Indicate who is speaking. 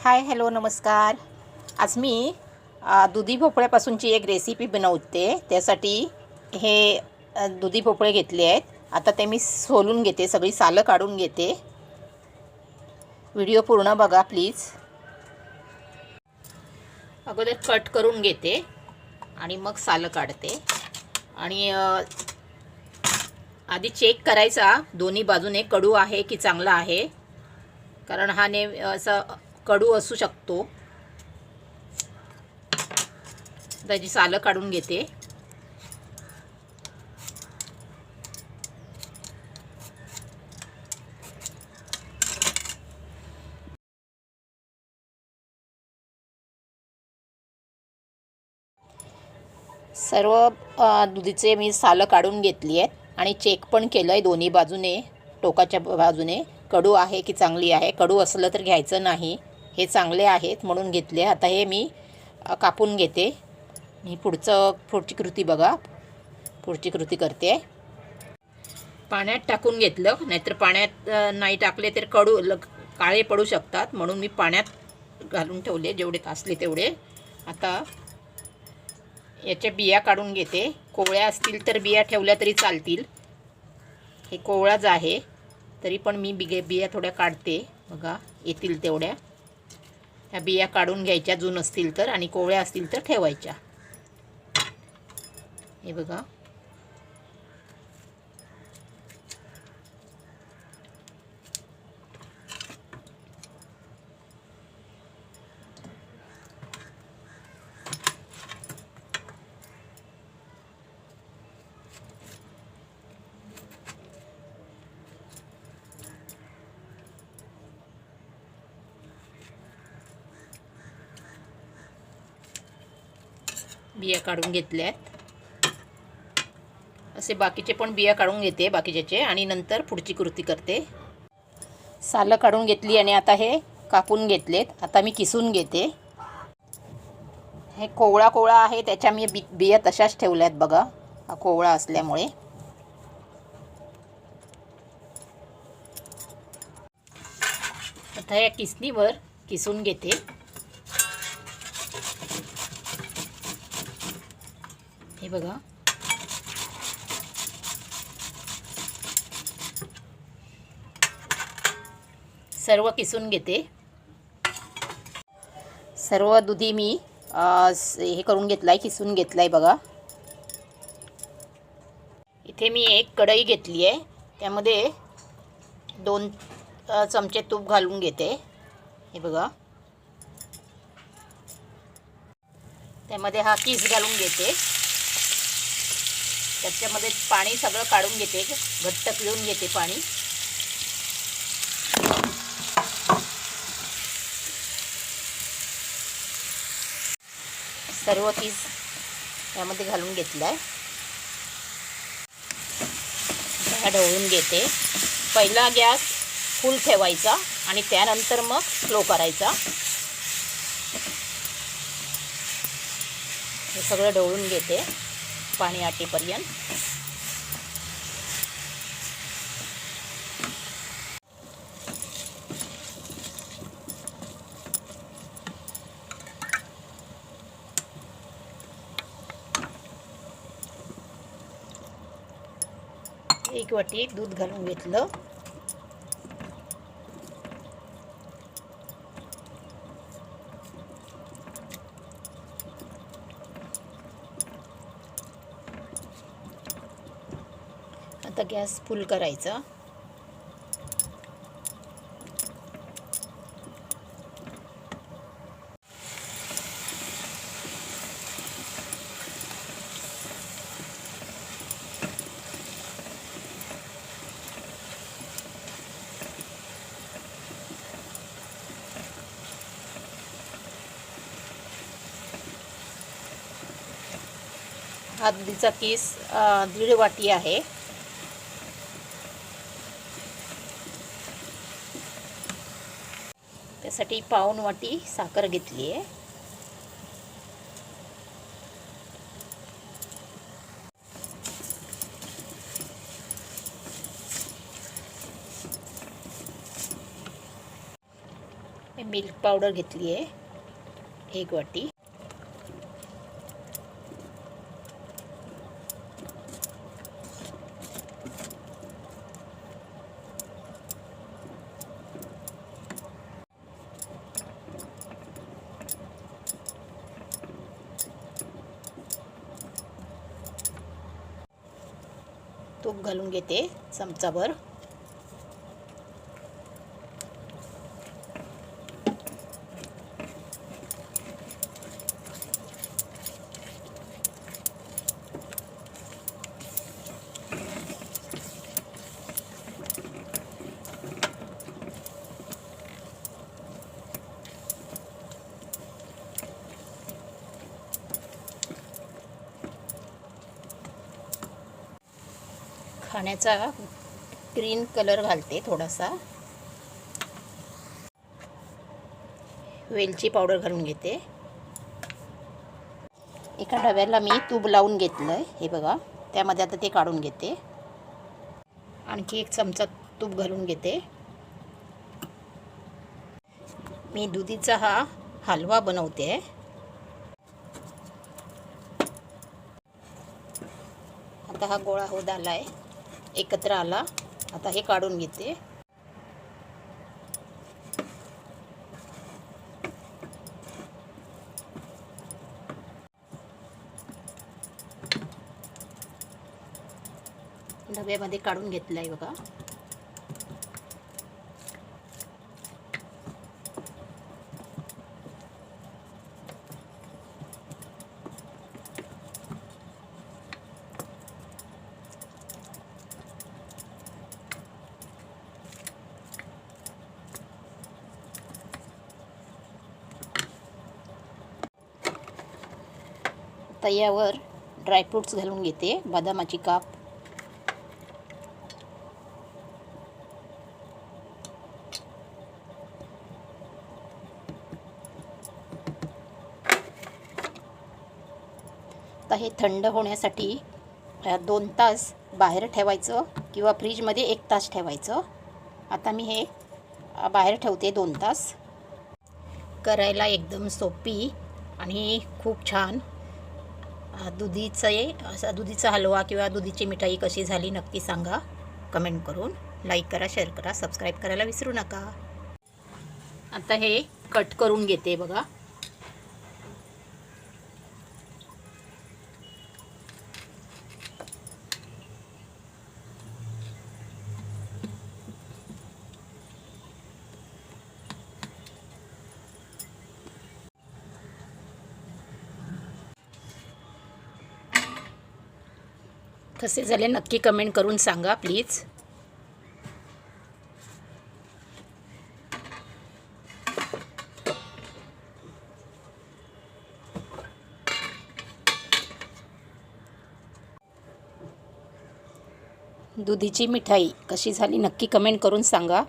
Speaker 1: Hi hello नमस्कार. आज मी दुधी भोपळ्यापासूनची एक रेसिपी बनवते. त्यासाठी हे दुधी भोपळे घेतले आहेत. आता ते मी सोलून घेते सगळी सालं काढून घेते. व्हिडिओ पूर्ण बघा प्लीज. अगोदर कट करून घेते आणि मग सालं काढते. आणि आधी चेक करायचा. दोन्ही बाजूने कडू आहे की चांगला आहे? कारण हा नेहमी असं कडू असू शकतो. त्याची सालं काढून घेते. सर्व दुधीचे मी सालं काढून घेतली आहेत आणि चेक पण केलं आहे दोन्ही बाजूने टोकाच्या बाजूने. कडू आहे की चांगली आहे? कडू असलं तर घ्यायचं नाही. हे चांगले आहेत म्हणून घेतले. आता हे मी कापून घेते. मी पुढचं पुढची कृती बघा. पुढची कृती करते. पाण्यात टाकून घेतलं. नाहीतर पाण्यात नाही टाकले तर कडू लग काळे पडू शकतात. म्हणून मी पाण्यात घालून ठेवले जेवढे कासले तेवढे. आता याच्या बिया काढून घेते. कोवळ्या असतील तर बिया ठेवल्या तरी चालतील. हे कोवळाच आहे. तरी पण मी बिगे बिया थोड्या काढते. बघा येतील तेवढ्या. ह्या बिया काढून घ्यायच्या जून असतील तर आणि कोवळ्या असतील तर ठेवायच्या. हे बघा. बिया काढून घेतल्यात. असे बाकीचे पण बिया काढून घेते बाकीच्याचे आणि नंतर पुढची कृती करते. सालं काढून घेतली आणि आता हे कापून घेतलेत. आता मी किसून घेते. हे कोवळा कोवळा आहे त्याच्या मी बि बिया तशाच ठेवल्यात बघा. हा कोवळा असल्यामुळे. आता या किसणीवर किसून घेते. हे बघा. सर्व किसून घेते. सर्व दुधी मी हे करून घेतलाय किसून घेतलाय बघा. इथे मी एक कढई घेतली आहे. त्यामध्ये दोन चमचे तूप घालून घेते. हे बघा. त्यामध्ये हा किस घालून घेते. त्याच्यामध्ये पाणी सगळं काढून घेते घट्ट पिळून घेते पाणी. सर्व पीस यामध्ये घालून घेतलं आहे ढवळून घेते. पहिला गॅस फुल ठेवायचा आणि त्यानंतर मग स्लो करायचा. हे सगळं ढवळून घेते. पाणी आटेपर्यंत. एक वाटी दूध घालून घेतलं. आता गॅस फुल करायचा. हा केस दीड वाटी आहे. त्यासाठी पाऊन वाटी साखर घेतली आहे. मिल्क पावडर घेतली आहे. एक वाटी. तूप घालून घेते चमचाभर. खाण्याचा ग्रीन कलर घालते थोडासा. वेलची पावडर घालून घेते. एका डब्याला मी तूप लावून घेतलं आहे हे बघा. त्यामध्ये आता ते काढून घेते. आणखी एक चमचा तूप घालून घेते. मी दुधीचा हा हलवा बनवते. आहे आता हा गोळा होत आला आहे एकत्र आला. आता हे काढून घेते. डब्यामध्ये काढून घेतलं आहे बघा. तयावर ड्रायफ्रूट्स घालून घेते बदामाची काप. आता हे थंड होण्यासाठी दोन तास बाहेर ठेवायचं किंवा फ्रीजमध्ये एक तास ठेवायचं. आता मी हे बाहेर ठेवते दोन तास. करायला एकदम सोपी आणि खूप छान. दुधीचे असा दुधीचा हलवा किंवा दुधीची मिठाई कशी झाली नक्की सांगा. कमेंट करून लाईक करा शेअर करा सबस्क्राईब करायला विसरू नका. आता हे कट करून घेते बघा. कसे झाले नक्की कमेंट करून सांगा प्लीज दुधीची मिठाई कशी झाली नक्की कमेंट करून सांगा.